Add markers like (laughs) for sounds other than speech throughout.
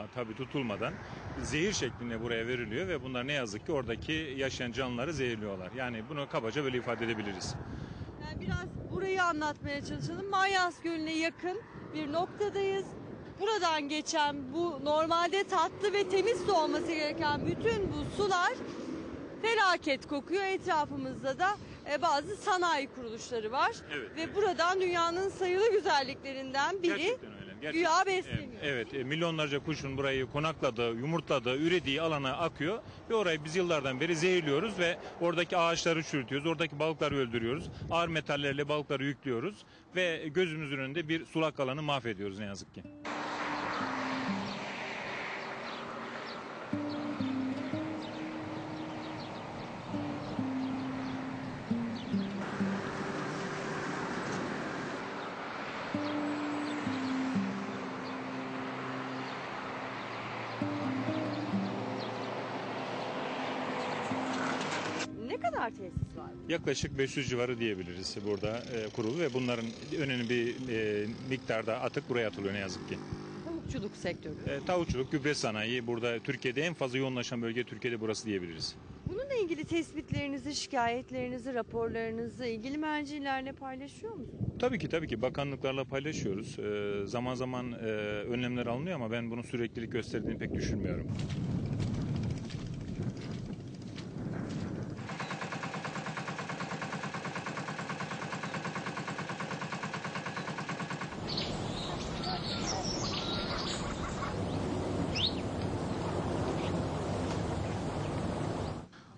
ama tabii tutulmadan zehir şeklinde buraya veriliyor ve bunlar ne yazık ki oradaki yaşayan canlıları zehirliyorlar. Yani bunu kabaca böyle ifade edebiliriz. Yani biraz burayı anlatmaya çalışalım. Manyas Gölü'ne yakın bir noktadayız. Buradan geçen bu normalde tatlı ve temiz su olması gereken bütün bu sular felaket kokuyor. Etrafımızda da e, bazı sanayi kuruluşları var. Evet, ve evet. buradan dünyanın sayılı güzelliklerinden biri Gerçekten güya besleniyor. Evet, evet, e, milyonlarca kuşun burayı konakladığı, yumurtladığı, ürediği alana akıyor ve orayı biz yıllardan beri zehirliyoruz ve oradaki ağaçları çürütüyoruz, oradaki balıkları öldürüyoruz, ağır metallerle balıkları yüklüyoruz ve gözümüzün önünde bir sulak alanı mahvediyoruz ne yazık ki. Kadar tesis var? Yaklaşık 500 civarı diyebiliriz burada e, kurulu ve bunların önemli bir e, miktarda atık buraya atılıyor ne yazık ki. Tavukçuluk sektörü. E, tavukçuluk, gübre sanayi burada Türkiye'de en fazla yoğunlaşan bölge Türkiye'de burası diyebiliriz. Bununla ilgili tespitlerinizi, şikayetlerinizi, raporlarınızı ilgili mercilerle paylaşıyor musunuz? Tabii ki tabii ki bakanlıklarla paylaşıyoruz. Ee, zaman zaman e, önlemler alınıyor ama ben bunun süreklilik gösterdiğini pek düşünmüyorum.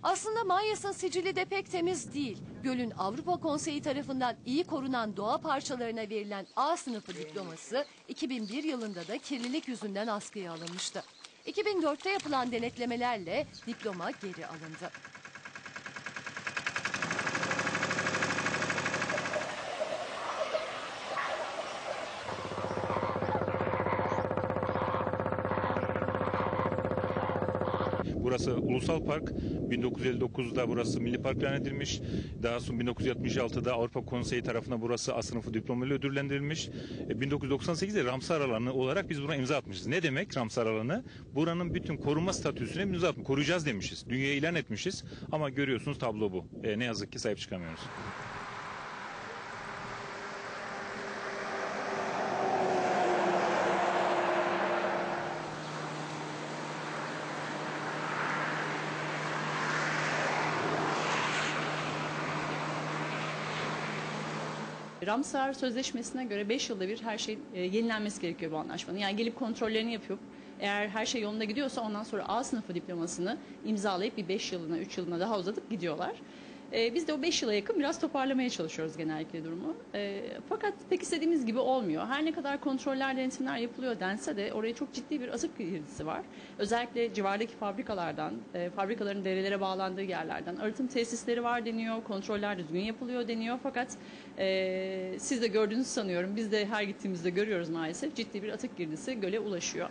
Aslında Manyas'ın sicili de pek temiz değil. Gölün Avrupa Konseyi tarafından iyi korunan doğa parçalarına verilen A sınıfı diploması 2001 yılında da kirlilik yüzünden askıya alınmıştı. 2004'te yapılan denetlemelerle diploma geri alındı. Burası ulusal park. 1959'da burası milli park ilan edilmiş. Daha sonra 1966'da Avrupa Konseyi tarafından burası A sınıfı diplomayla ödüllendirilmiş. E, 1998'de Ramsar alanı olarak biz buna imza atmışız. Ne demek Ramsar alanı? Buranın bütün korunma statüsüne imza atmışız. Koruyacağız demişiz. Dünyaya ilan etmişiz. Ama görüyorsunuz tablo bu. E, ne yazık ki sahip çıkamıyoruz. Ramsar Sözleşmesi'ne göre 5 yılda bir her şey e, yenilenmesi gerekiyor bu anlaşmanın. Yani gelip kontrollerini yapıp eğer her şey yolunda gidiyorsa ondan sonra A sınıfı diplomasını imzalayıp bir 5 yılına 3 yılına daha uzatıp gidiyorlar. E, biz de o 5 yıla yakın biraz toparlamaya çalışıyoruz genellikle durumu. E, fakat pek istediğimiz gibi olmuyor. Her ne kadar kontroller, denetimler yapılıyor dense de oraya çok ciddi bir atık girdisi var. Özellikle civardaki fabrikalardan, e, fabrikaların derelere bağlandığı yerlerden arıtım tesisleri var deniyor, kontroller düzgün yapılıyor deniyor. Fakat e, siz de gördüğünüzü sanıyorum, biz de her gittiğimizde görüyoruz maalesef ciddi bir atık girdisi göle ulaşıyor.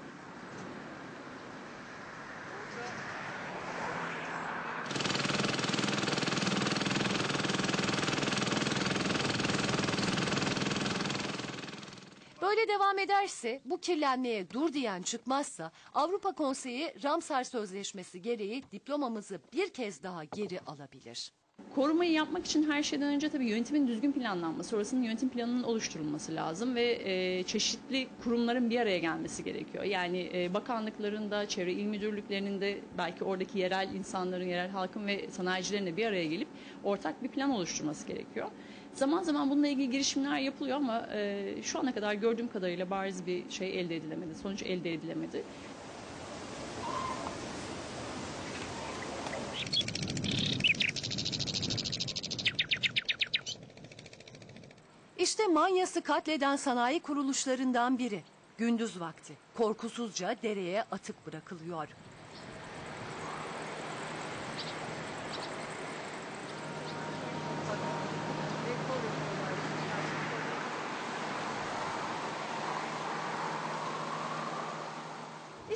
Böyle devam ederse bu kirlenmeye dur diyen çıkmazsa Avrupa Konseyi Ramsar Sözleşmesi gereği diplomamızı bir kez daha geri alabilir. Korumayı yapmak için her şeyden önce tabii yönetimin düzgün planlanması, orasının yönetim planının oluşturulması lazım ve e, çeşitli kurumların bir araya gelmesi gerekiyor. Yani e, bakanlıkların da, çevre il müdürlüklerinin de belki oradaki yerel insanların, yerel halkın ve sanayicilerin de bir araya gelip ortak bir plan oluşturması gerekiyor. Zaman zaman bununla ilgili girişimler yapılıyor ama e, şu ana kadar gördüğüm kadarıyla bariz bir şey elde edilemedi, sonuç elde edilemedi. İşte Manyas'ı katleden sanayi kuruluşlarından biri. Gündüz vakti korkusuzca dereye atık bırakılıyor.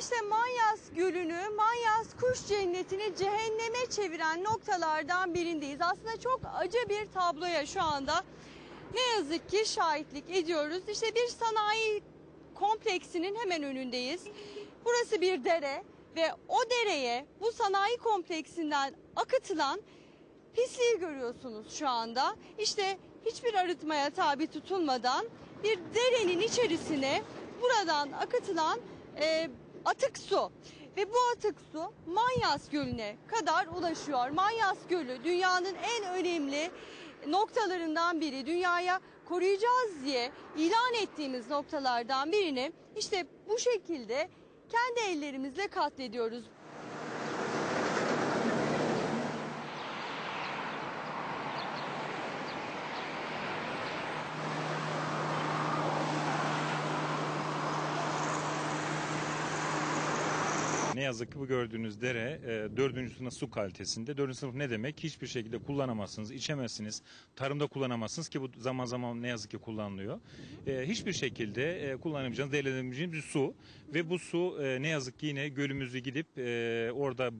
İşte Manyas Gölü'nü, Manyas Kuş Cenneti'ni cehenneme çeviren noktalardan birindeyiz. Aslında çok acı bir tabloya şu anda ne yazık ki şahitlik ediyoruz. İşte bir sanayi kompleksinin hemen önündeyiz. Burası bir dere ve o dereye bu sanayi kompleksinden akıtılan pisliği görüyorsunuz şu anda. İşte hiçbir arıtmaya tabi tutulmadan bir derenin içerisine buradan akıtılan e, atık su. Ve bu atık su Manyas Gölü'ne kadar ulaşıyor. Manyas Gölü dünyanın en önemli noktalarından biri. Dünyaya koruyacağız diye ilan ettiğimiz noktalardan birini işte bu şekilde kendi ellerimizle katlediyoruz. Ne yazık ki bu gördüğünüz dere e, 4. sınıf su kalitesinde. 4. sınıf ne demek? Hiçbir şekilde kullanamazsınız, içemezsiniz. Tarımda kullanamazsınız ki bu zaman zaman ne yazık ki kullanılıyor. E, hiçbir şekilde e, kullanamayacağınız, değerlenebileceğiniz bir su. Ve bu su e, ne yazık ki yine gölümüzü gidip e, orada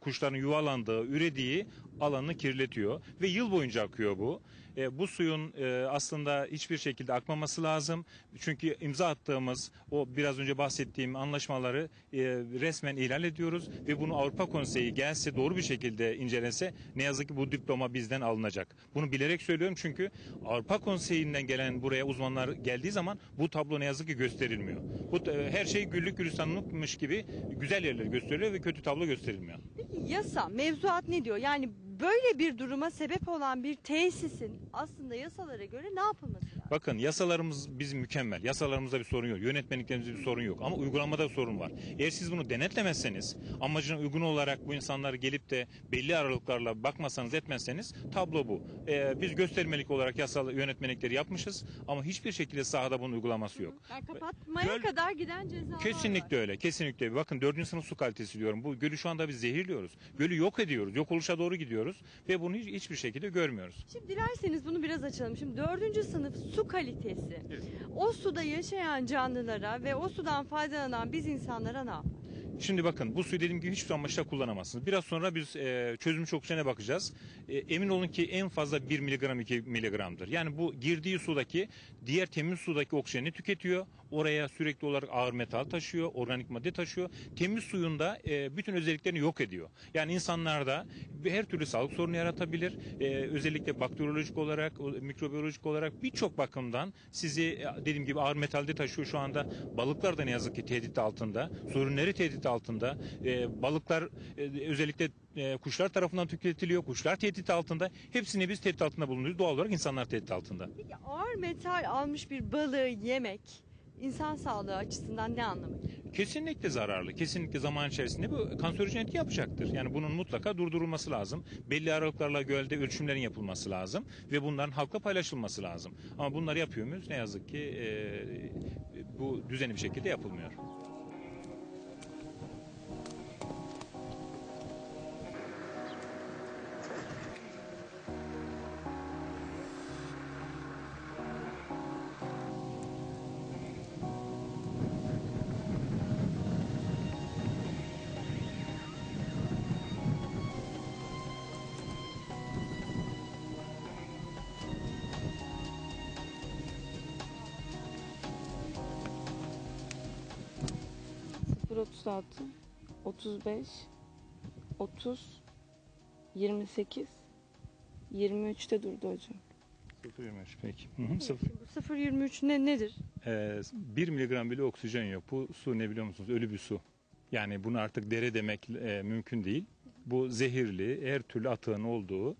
kuşların yuvalandığı, ürediği alanını kirletiyor. Ve yıl boyunca akıyor bu. E, bu suyun e, aslında hiçbir şekilde akmaması lazım. Çünkü imza attığımız o biraz önce bahsettiğim anlaşmaları e, resmen ihlal ediyoruz ve bunu Avrupa Konseyi gelse doğru bir şekilde incelese ne yazık ki bu diploma bizden alınacak. Bunu bilerek söylüyorum çünkü Avrupa Konseyi'nden gelen buraya uzmanlar geldiği zaman bu tablo ne yazık ki gösterilmiyor. Bu e, her şey güllük gülistanlıkmış gibi güzel yerler gösteriliyor ve kötü tablo gösterilmiyor. Peki yasa, mevzuat ne diyor? Yani böyle bir duruma sebep olan bir tesisin aslında yasalara göre ne yapılması? Bakın yasalarımız bizim mükemmel. Yasalarımızda bir sorun yok. Yönetmeliklerimizde bir sorun yok. Ama uygulamada sorun var. Eğer siz bunu denetlemezseniz, amacına uygun olarak bu insanlar gelip de belli aralıklarla bakmasanız etmezseniz tablo bu. Ee, biz göstermelik olarak yasal yönetmelikleri yapmışız ama hiçbir şekilde sahada bunun uygulaması yok. Yani kapatmaya Göl- kadar giden cezalar Kesinlikle var. öyle. Kesinlikle. Bakın dördüncü sınıf su kalitesi diyorum. Bu gölü şu anda biz zehirliyoruz. Gölü yok ediyoruz. Yok oluşa doğru gidiyoruz ve bunu hiç, hiçbir şekilde görmüyoruz. Şimdi dilerseniz bunu biraz açalım. Şimdi dördüncü sınıf su kalitesi. O suda yaşayan canlılara ve o sudan faydalanan biz insanlara ne yapar? Şimdi bakın bu suyu dediğim gibi hiçbir amaçla kullanamazsınız. Biraz sonra biz e, çözülmüş oksijene bakacağız. E, emin olun ki en fazla 1 miligram 2 miligramdır. Yani bu girdiği sudaki diğer temiz sudaki oksijeni tüketiyor. Oraya sürekli olarak ağır metal taşıyor, organik madde taşıyor. Temiz suyunda e, bütün özelliklerini yok ediyor. Yani insanlarda her türlü sağlık sorunu yaratabilir. E, özellikle bakteriyolojik olarak, mikrobiyolojik olarak birçok bakımdan sizi e, dediğim gibi ağır metalde taşıyor şu anda. Balıklar da ne yazık ki tehdit altında. Su ürünleri tehdit altında. E, balıklar e, özellikle e, kuşlar tarafından tüketiliyor. Kuşlar tehdit altında. Hepsini biz tehdit altında bulunuyoruz. Doğal olarak insanlar tehdit altında. Peki ağır metal almış bir balığı yemek insan sağlığı açısından ne anlamı? Kesinlikle zararlı. Kesinlikle zaman içerisinde bu kanserojen etki yapacaktır. Yani bunun mutlaka durdurulması lazım. Belli aralıklarla gölde ölçümlerin yapılması lazım ve bunların halkla paylaşılması lazım. Ama bunları yapıyor muyuz? Ne yazık ki e, bu düzenli bir şekilde yapılmıyor. 35 30 28 23'te durdu hocam. 0.23 peki. Hı hı, sıfır. Bu 0.23 ne nedir? Ee, 1 miligram bile oksijen yok. Bu su ne biliyor musunuz? Ölü bir su. Yani bunu artık dere demek e, mümkün değil. Bu zehirli, her türlü atığın olduğu,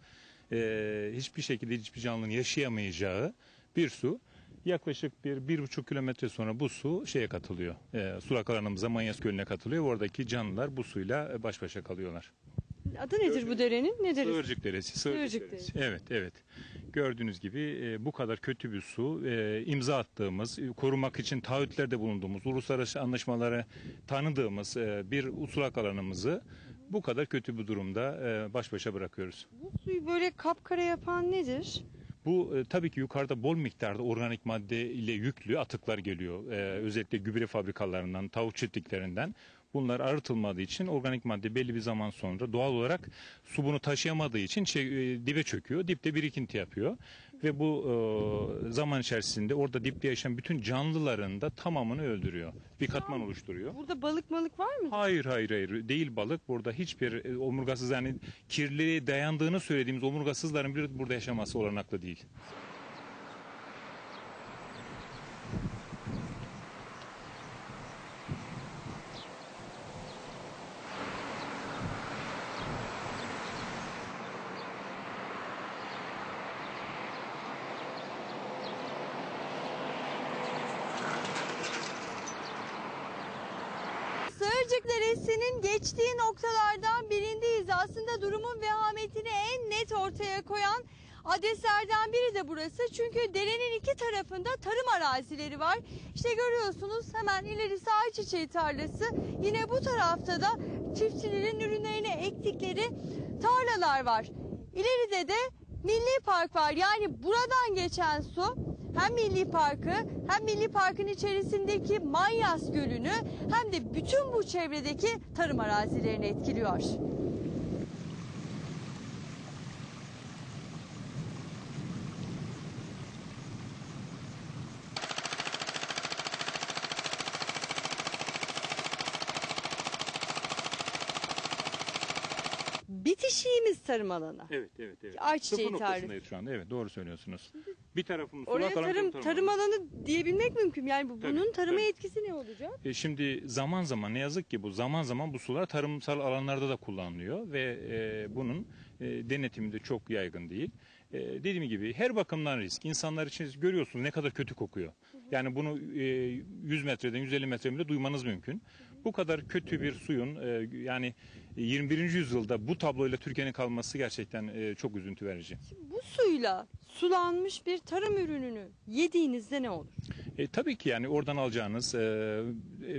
e, hiçbir şekilde hiçbir canlının yaşayamayacağı bir su. Yaklaşık bir, bir buçuk kilometre sonra bu su şeye katılıyor. E, sulak alanımıza Manyas Gölü'ne katılıyor. Oradaki canlılar bu suyla baş başa kalıyorlar. Adı nedir bu derenin? Ne deresi? Sığırcık Deresi. Sığırcık, Sığırcık Deresi. Evet, evet. Gördüğünüz gibi e, bu kadar kötü bir su, e, imza attığımız, e, korumak için taahhütlerde bulunduğumuz, uluslararası anlaşmaları tanıdığımız e, bir sulak alanımızı bu kadar kötü bir durumda e, baş başa bırakıyoruz. Bu suyu böyle kapkara yapan nedir? Bu e, tabii ki yukarıda bol miktarda organik madde ile yüklü atıklar geliyor. E, özellikle gübre fabrikalarından, tavuk çiftliklerinden. Bunlar arıtılmadığı için organik madde belli bir zaman sonra doğal olarak su bunu taşıyamadığı için şey, e, dibe çöküyor. Dipte birikinti yapıyor. Ve bu e, zaman içerisinde orada dipte yaşayan bütün canlıların da tamamını öldürüyor. Bir katman oluşturuyor. Burada balık malık var mı? Hayır hayır hayır değil balık burada hiçbir e, omurgasız yani kirliliğe dayandığını söylediğimiz omurgasızların biri burada yaşaması olanaklı değil. Sığırcık Deresi'nin geçtiği noktalardan birindeyiz. Aslında durumun vehametini en net ortaya koyan adreslerden biri de burası. Çünkü derenin iki tarafında tarım arazileri var. İşte görüyorsunuz hemen ilerisi ayçiçeği tarlası. Yine bu tarafta da çiftçilerin ürünlerini ektikleri tarlalar var. İleride de Milli Park var. Yani buradan geçen su hem Milli Parkı hem Milli Park'ın içerisindeki Manyas Gölü'nü hem de bütün bu çevredeki tarım arazilerini etkiliyor. Tarım alanı. Evet evet evet. Ayçiçeği Sıfır tarih. noktasındayız şu anda evet doğru söylüyorsunuz. Bir tarafımız Oraya tarım bir tarım alanı diyebilmek mümkün. Yani bu- Tabii, bunun tarıma tabii. etkisi ne olacak? E şimdi zaman zaman ne yazık ki bu zaman zaman bu sular tarımsal alanlarda da kullanılıyor ve e, bunun e, denetimi de çok yaygın değil. E, dediğim gibi her bakımdan risk. İnsanlar için görüyorsunuz ne kadar kötü kokuyor. Yani bunu e, 100 metreden 150 metreden bile duymanız mümkün. Bu kadar kötü bir suyun e, yani 21. yüzyılda bu tabloyla Türkiye'nin kalması gerçekten e, çok üzüntü verici. Bu suyla sulanmış bir tarım ürününü yediğinizde ne olur? E, tabii ki yani oradan alacağınız e,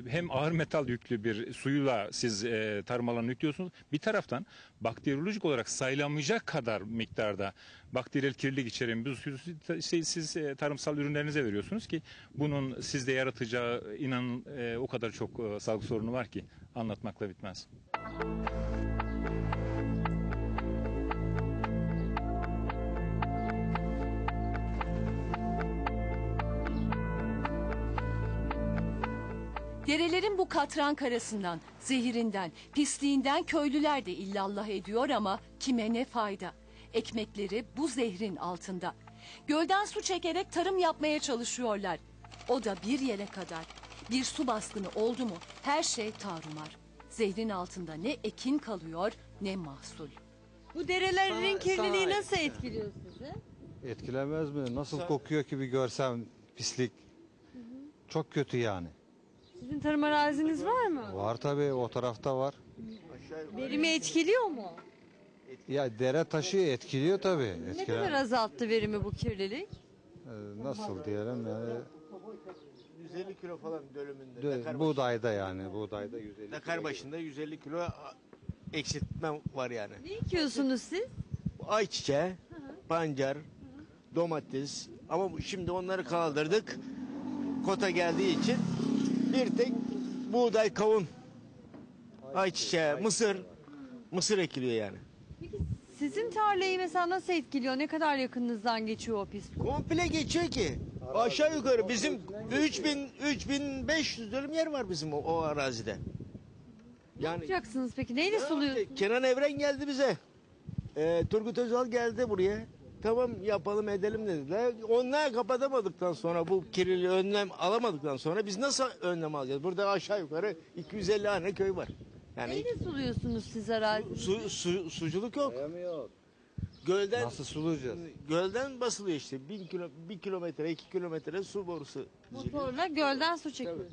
hem ağır metal yüklü bir suyla siz e, tarım alanına yüklüyorsunuz. Bir taraftan bakteriyolojik olarak sayılamayacak kadar miktarda bakteriyel kirlilik içeren bir suyu siz, siz e, tarımsal ürünlerinize veriyorsunuz ki bunun sizde yaratacağı inanın e, o kadar çok e, sağlık sorunu var ki anlatmakla bitmez. Derelerin bu katran karasından, zehirinden, pisliğinden köylüler de illallah ediyor ama kime ne fayda? Ekmekleri bu zehrin altında. Gölden su çekerek tarım yapmaya çalışıyorlar. O da bir yere kadar. Bir su baskını oldu mu her şey tarumar. Zehrin altında ne ekin kalıyor ne mahsul. Bu derelerin kirliliği nasıl etkiliyor sizi? Etkilemez mi? Nasıl kokuyor ki bir görsem pislik. Çok kötü yani. Sizin tarım araziniz var mı? Var tabii o tarafta var. Verimi etkiliyor mu? Ya dere taşı etkiliyor tabii. Ne kadar azalttı verimi bu kirlilik? Ee, Nasıl diyelim yani 150 kilo falan bölümünde. dö- Dakar, başı- buğdayda yani buğdayda 150 Dakar başında 150 kilo a- eksiltme var yani. Ne ekiyorsunuz siz? Ayçiçeği, pancar, domates ama bu- şimdi onları kaldırdık. Kota geldiği için bir tek buğday, kavun, ayçiçeği, mısır, mısır ekiliyor yani. Sizin tarlayı mesela nasıl etkiliyor? Ne kadar yakınınızdan geçiyor o pis? Komple geçiyor ki. Aşağı yukarı bizim 3000 3500 dönüm yer var bizim o, o arazide. Ne Yani yapacaksınız peki? Neyle suluyorsunuz? Kenan Evren geldi bize. Ee, Turgut Özal geldi buraya. Tamam yapalım edelim dediler. Onlar kapatamadıktan sonra bu kirliliği önlem alamadıktan sonra biz nasıl önlem alacağız? Burada aşağı yukarı 250 tane köy var. Yani Neyle suluyorsunuz siz arazi? su, su, suculuk yok. Gölden Nasıl sulayacağız? gölden basılıyor işte. Bin kilo, bir kilometre, iki kilometre su borusu. diziliyor. Motorla gölden su çekiyorsunuz.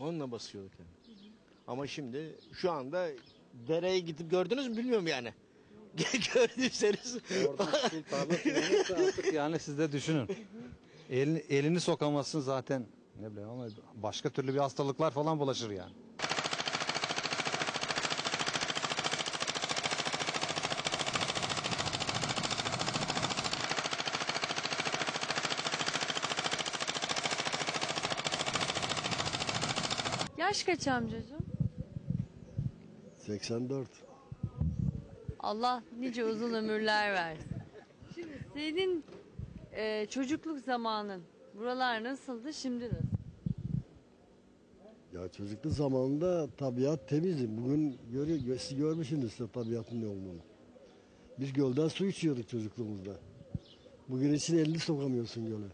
Onunla basıyorduk yani. Ama şimdi şu anda dereye gidip gördünüz mü bilmiyorum yani. Gördüyseniz (laughs) artık yani siz de düşünün. Elini, elini sokamazsın zaten. Ne bileyim ama başka türlü bir hastalıklar falan bulaşır yani. Yaş kaç amcacığım? 84. Allah nice uzun ömürler versin. Şimdi senin e, çocukluk zamanın buralar nasıldı şimdi nasıl? Ya çocukluk zamanında tabiat temizdi. Bugün görüyor, siz görmüşsünüz işte tabiatın ne olduğunu. Biz gölden su içiyorduk çocukluğumuzda. Bugün için elini sokamıyorsun göle.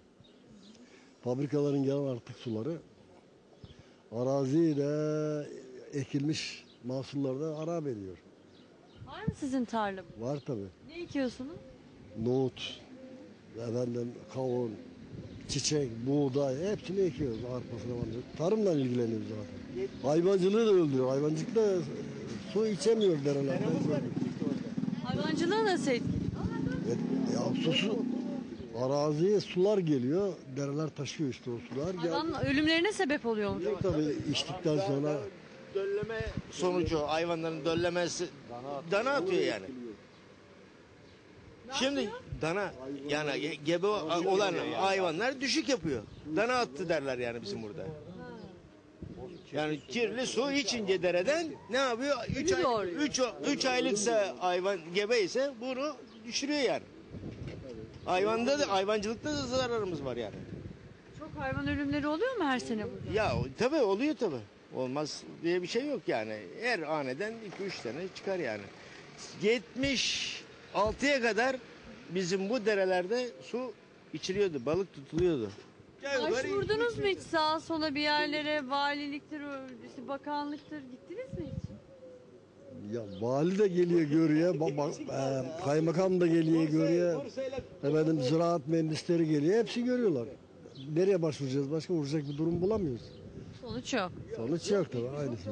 Fabrikaların gelen artık suları araziyle ekilmiş mahsullarda harap ediyor. Var mı sizin tarla? Var tabi. Ne ekiyorsunuz? Nohut, efendim kavun, çiçek, buğday hepsini ekiyoruz arpasına var. Tarımla ilgileniyoruz zaten. Hayvancılığı da öldürüyor. Hayvancılık da e, su içemiyor derelerden. Hayvancılığı nasıl etkili? E, Ya susu araziye sular geliyor. Dereler taşıyor işte o sular. Hayvan ölümlerine sebep oluyor mu? tabii içtikten sonra Dölleme sonucu hayvanların döllemesi dana atıyor yani. Şimdi dana yani ge- gebe olan hayvanlar düşük yapıyor. Dana attı derler yani bizim burada. Yani kirli su içince dereden ne yapıyor? 3 ay. 3 3 aylıksa hayvan gebe ise bunu düşürüyor yani. Hayvanda da hayvancılıkta da zararımız var yani. Çok hayvan ölümleri oluyor mu her sene burada? Ya tabii oluyor tabii. Olmaz diye bir şey yok yani. Her haneden 2-3 tane çıkar yani. 76'ya kadar bizim bu derelerde su içiliyordu, balık tutuluyordu. Başvurdunuz mu hiç sağa sola bir yerlere? Valiliktir, işte bakanlıktır. Gittiniz mi hiç? ya vali de geliyor görüyor. Bak, bak, e, kaymakam da geliyor görüyor. Efendim ziraat mühendisleri geliyor. Hepsi görüyorlar. Nereye başvuracağız? Başka vuracak bir durum bulamıyoruz. Sonuç yok. Sonuç yok tabii aynısı.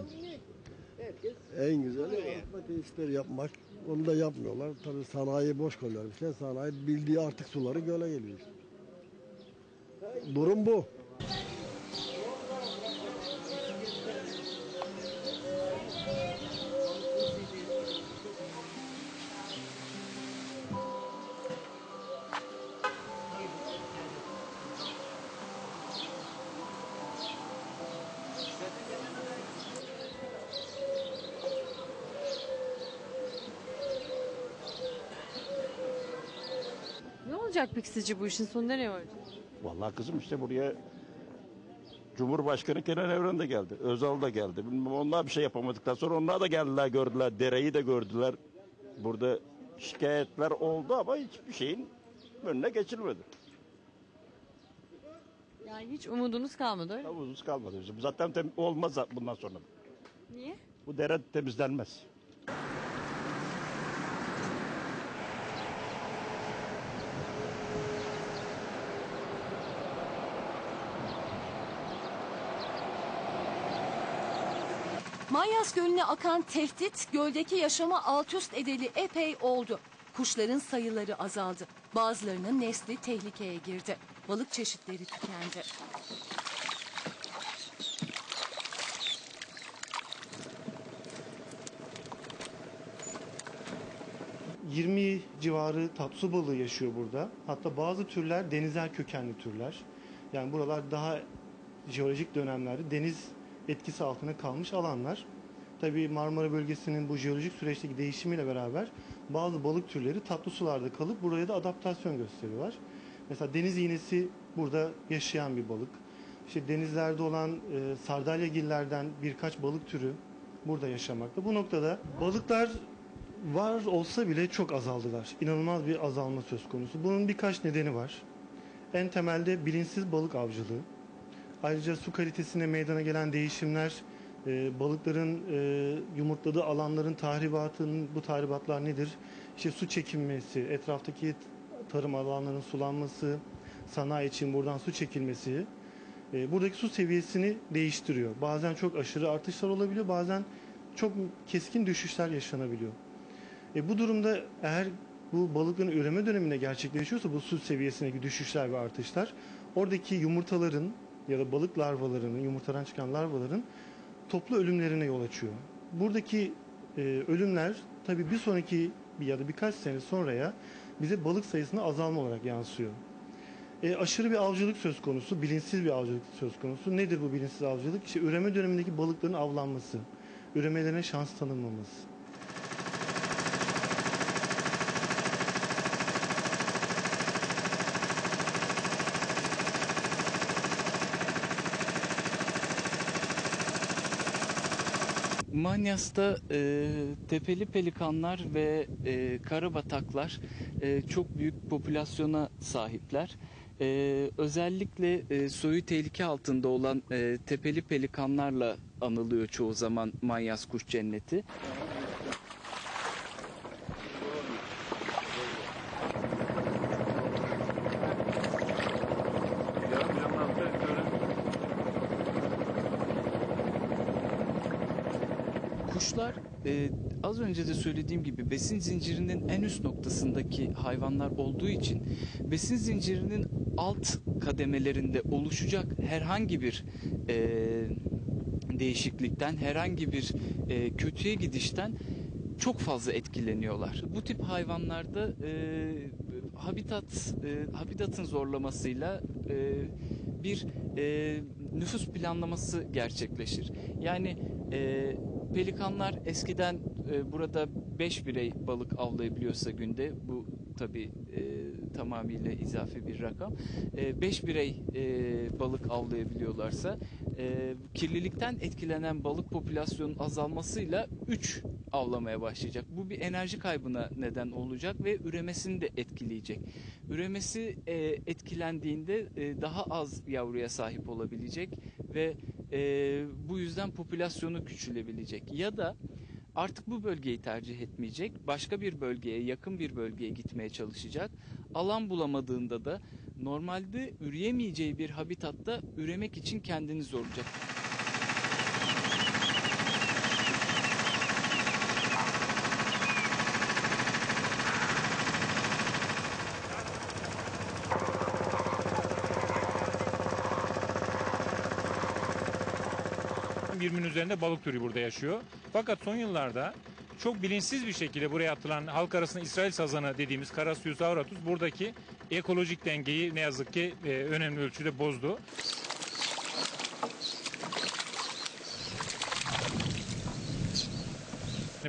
En güzeli arıtma yapmak. Onu da yapmıyorlar. Tabii sanayi boş koyuyorlar. Sanayi bildiği artık suları göle geliyor. Durum bu. Olacak peki sizce bu işin sonu nereye varacak? Vallahi kızım işte buraya Cumhurbaşkanı Kenan Evren de geldi. Özal da geldi. Bilmem onlar bir şey yapamadıktan sonra onlar da geldiler gördüler. Dereyi de gördüler. Burada şikayetler oldu ama hiçbir şeyin önüne geçilmedi. Yani hiç umudunuz kalmadı öyle mi? Havuzumuz kalmadı bizim. Zaten tem- olmaz bundan sonra. Niye? Bu dere temizlenmez. Manyas Gölü'ne akan tehdit göldeki yaşama alt üst edeli epey oldu. Kuşların sayıları azaldı. Bazılarının nesli tehlikeye girdi. Balık çeşitleri tükendi. Hı. 20 civarı tatlı balığı yaşıyor burada. Hatta bazı türler denizel kökenli türler. Yani buralar daha jeolojik dönemlerde deniz etkisi altına kalmış alanlar. Tabii Marmara bölgesinin bu jeolojik süreçteki değişimiyle beraber bazı balık türleri tatlı sularda kalıp buraya da adaptasyon gösteriyorlar. Mesela deniz iğnesi burada yaşayan bir balık. İşte denizlerde olan e, sardalyagillerden birkaç balık türü burada yaşamakta. Bu noktada balıklar var olsa bile çok azaldılar. İnanılmaz bir azalma söz konusu. Bunun birkaç nedeni var. En temelde bilinçsiz balık avcılığı. Ayrıca su kalitesine meydana gelen değişimler, e, balıkların e, yumurtladığı alanların tahribatının, bu tahribatlar nedir? İşte su çekilmesi, etraftaki tarım alanlarının sulanması, sanayi için buradan su çekilmesi, e, buradaki su seviyesini değiştiriyor. Bazen çok aşırı artışlar olabiliyor, bazen çok keskin düşüşler yaşanabiliyor. E, bu durumda eğer bu balıkların üreme döneminde gerçekleşiyorsa bu su seviyesindeki düşüşler ve artışlar oradaki yumurtaların ya da balık larvalarının, yumurtadan çıkan larvaların toplu ölümlerine yol açıyor. Buradaki e, ölümler tabii bir sonraki ya da birkaç sene sonraya bize balık sayısında azalma olarak yansıyor. E, aşırı bir avcılık söz konusu, bilinçsiz bir avcılık söz konusu. Nedir bu bilinçsiz avcılık? İşte üreme dönemindeki balıkların avlanması. üremelerine şans tanınmamız. Manyas'ta e, tepeli pelikanlar ve e, karabataklar e, çok büyük popülasyona sahipler. E, özellikle e, soyu tehlike altında olan e, tepeli pelikanlarla anılıyor çoğu zaman Manyas kuş cenneti. Kuşlar e, az önce de söylediğim gibi besin zincirinin en üst noktasındaki hayvanlar olduğu için besin zincirinin alt kademelerinde oluşacak herhangi bir e, değişiklikten, herhangi bir e, kötüye gidişten çok fazla etkileniyorlar. Bu tip hayvanlarda e, habitat e, habitatın zorlamasıyla e, bir e, nüfus planlaması gerçekleşir. Yani e, pelikanlar eskiden e, burada 5 birey balık avlayabiliyorsa günde bu tabi tamamıyla izafi bir rakam. 5 birey e, balık avlayabiliyorlarsa e, kirlilikten etkilenen balık popülasyonunun azalmasıyla 3 avlamaya başlayacak. Bu bir enerji kaybına neden olacak ve üremesini de etkileyecek. Üremesi e, etkilendiğinde e, daha az yavruya sahip olabilecek ve e, bu yüzden popülasyonu küçülebilecek. Ya da artık bu bölgeyi tercih etmeyecek, başka bir bölgeye, yakın bir bölgeye gitmeye çalışacak. Alan bulamadığında da normalde üreyemeyeceği bir habitatta üremek için kendini zorlayacak. Birimin üzerinde balık türü burada yaşıyor. Fakat son yıllarda çok bilinçsiz bir şekilde buraya atılan halk arasında İsrail sazanı dediğimiz Karasius auratus buradaki ekolojik dengeyi ne yazık ki e, önemli ölçüde bozdu.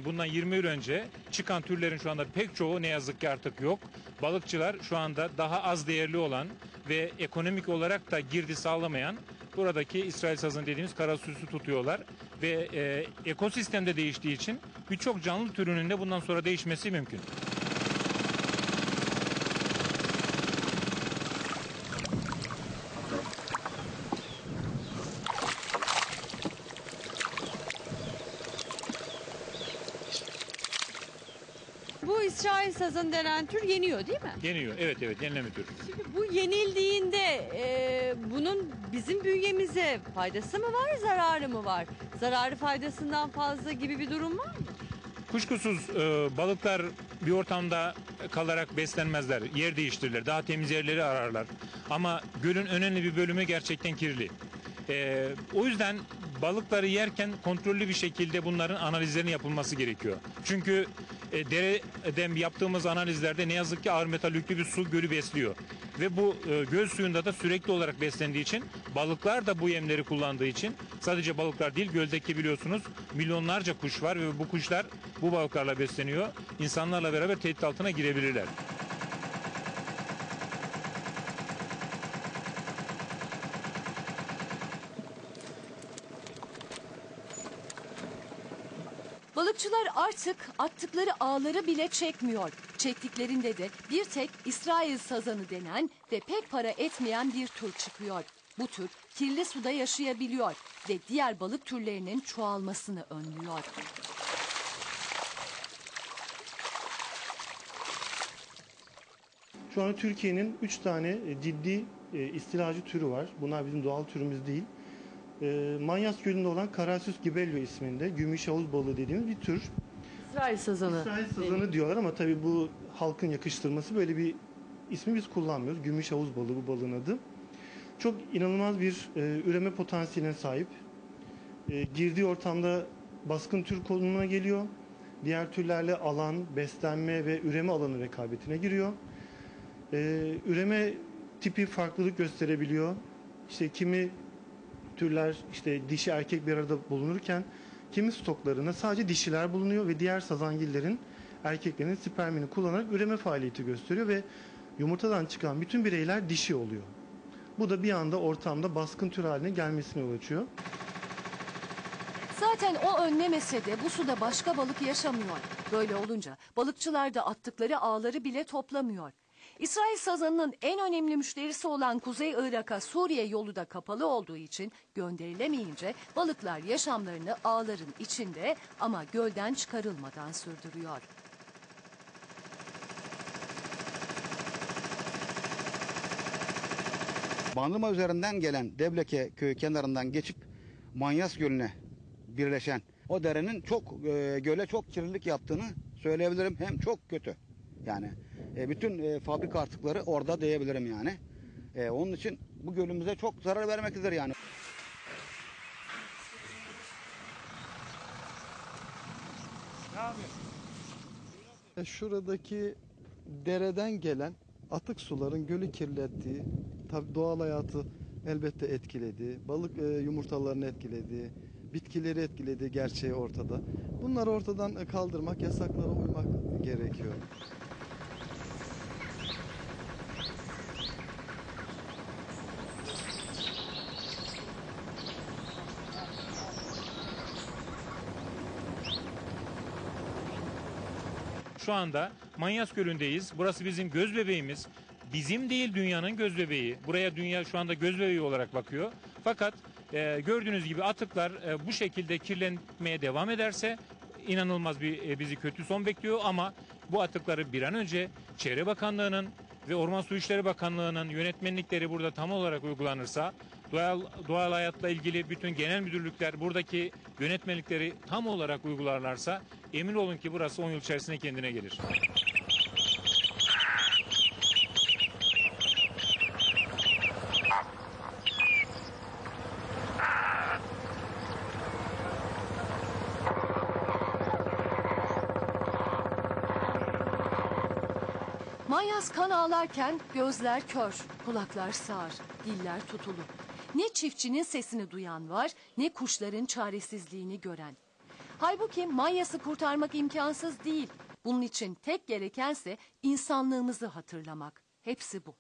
Bundan 20 yıl önce çıkan türlerin şu anda pek çoğu ne yazık ki artık yok. Balıkçılar şu anda daha az değerli olan ve ekonomik olarak da girdi sağlamayan buradaki İsrail sazını dediğimiz karasüsü tutuyorlar. Ve e, ekosistemde değiştiği için birçok canlı türünün de bundan sonra değişmesi mümkün. Bu Sazan denen tür yeniyor değil mi? Yeniyor. Evet evet yenileme tür. Şimdi bu yenildiğinde e, bunun bizim bünyemize faydası mı var, zararı mı var? Zararı faydasından fazla gibi bir durum var mı? Kuşkusuz e, balıklar bir ortamda kalarak beslenmezler. Yer değiştirirler. Daha temiz yerleri ararlar. Ama gölün önemli bir bölümü gerçekten kirli. E, o yüzden balıkları yerken kontrollü bir şekilde bunların analizlerinin yapılması gerekiyor. Çünkü e, dereden yaptığımız analizlerde ne yazık ki ağır metal yüklü bir su gölü besliyor. Ve bu e, göl suyunda da sürekli olarak beslendiği için balıklar da bu yemleri kullandığı için sadece balıklar değil göldeki biliyorsunuz milyonlarca kuş var ve bu kuşlar bu balıklarla besleniyor. İnsanlarla beraber tehdit altına girebilirler. Balıkçılar artık attıkları ağları bile çekmiyor. Çektiklerinde de bir tek İsrail sazanı denen ve pek para etmeyen bir tür çıkıyor. Bu tür kirli suda yaşayabiliyor ve diğer balık türlerinin çoğalmasını önlüyor. Şu anda Türkiye'nin 3 tane e, ciddi e, istilacı türü var. Bunlar bizim doğal türümüz değil. E, Manyas Gölü'nde olan Karasius gibelio isminde gümüş havuz balığı dediğimiz bir tür. İsrail sazanı. İsrail sazanı diyorlar ama tabii bu halkın yakıştırması böyle bir ismi biz kullanmıyoruz. Gümüş havuz balığı bu balığın adı. Çok inanılmaz bir e, üreme potansiyeline sahip. E, girdiği ortamda baskın tür konumuna geliyor. Diğer türlerle alan, beslenme ve üreme alanı rekabetine giriyor. E, üreme tipi farklılık gösterebiliyor. İşte kimi türler işte dişi erkek bir arada bulunurken Kimi stoklarında sadece dişiler bulunuyor ve diğer sazangillerin erkeklerin spermini kullanarak üreme faaliyeti gösteriyor ve yumurtadan çıkan bütün bireyler dişi oluyor. Bu da bir anda ortamda baskın tür haline gelmesine yol açıyor. Zaten o önlemese de bu suda başka balık yaşamıyor. Böyle olunca balıkçılar da attıkları ağları bile toplamıyor. İsrail sazanının en önemli müşterisi olan Kuzey Irak'a Suriye yolu da kapalı olduğu için gönderilemeyince balıklar yaşamlarını ağların içinde ama gölden çıkarılmadan sürdürüyor. Bandırma üzerinden gelen Devleke köyü kenarından geçip Manyas Gölü'ne birleşen o derenin çok e, göle çok kirlilik yaptığını söyleyebilirim. Hem çok kötü. Yani e, bütün e, fabrika artıkları orada diyebilirim yani. E, onun için bu gölümüze çok zarar vermektedir yani. Şuradaki dereden gelen atık suların gölü kirlettiği, tabii doğal hayatı elbette etkiledi, balık yumurtalarını etkiledi, bitkileri etkiledi gerçeği ortada. Bunları ortadan kaldırmak, yasaklara uymak gerekiyor. Şu anda Manyas Gölü'ndeyiz. Burası bizim göz bebeğimiz. Bizim değil dünyanın göz bebeği. Buraya dünya şu anda göz bebeği olarak bakıyor. Fakat e, gördüğünüz gibi atıklar e, bu şekilde kirlenmeye devam ederse inanılmaz bir e, bizi kötü son bekliyor ama bu atıkları bir an önce Çevre Bakanlığı'nın ve Orman Su İşleri Bakanlığı'nın yönetmenlikleri burada tam olarak uygulanırsa doğal, doğal hayatla ilgili bütün genel müdürlükler buradaki yönetmelikleri tam olarak uygularlarsa emin olun ki burası 10 yıl içerisinde kendine gelir. Manyas kan ağlarken gözler kör, kulaklar sağır, diller tutulu. Ne çiftçinin sesini duyan var, ne kuşların çaresizliğini gören. Halbuki Manyas'ı kurtarmak imkansız değil. Bunun için tek gerekense insanlığımızı hatırlamak. Hepsi bu.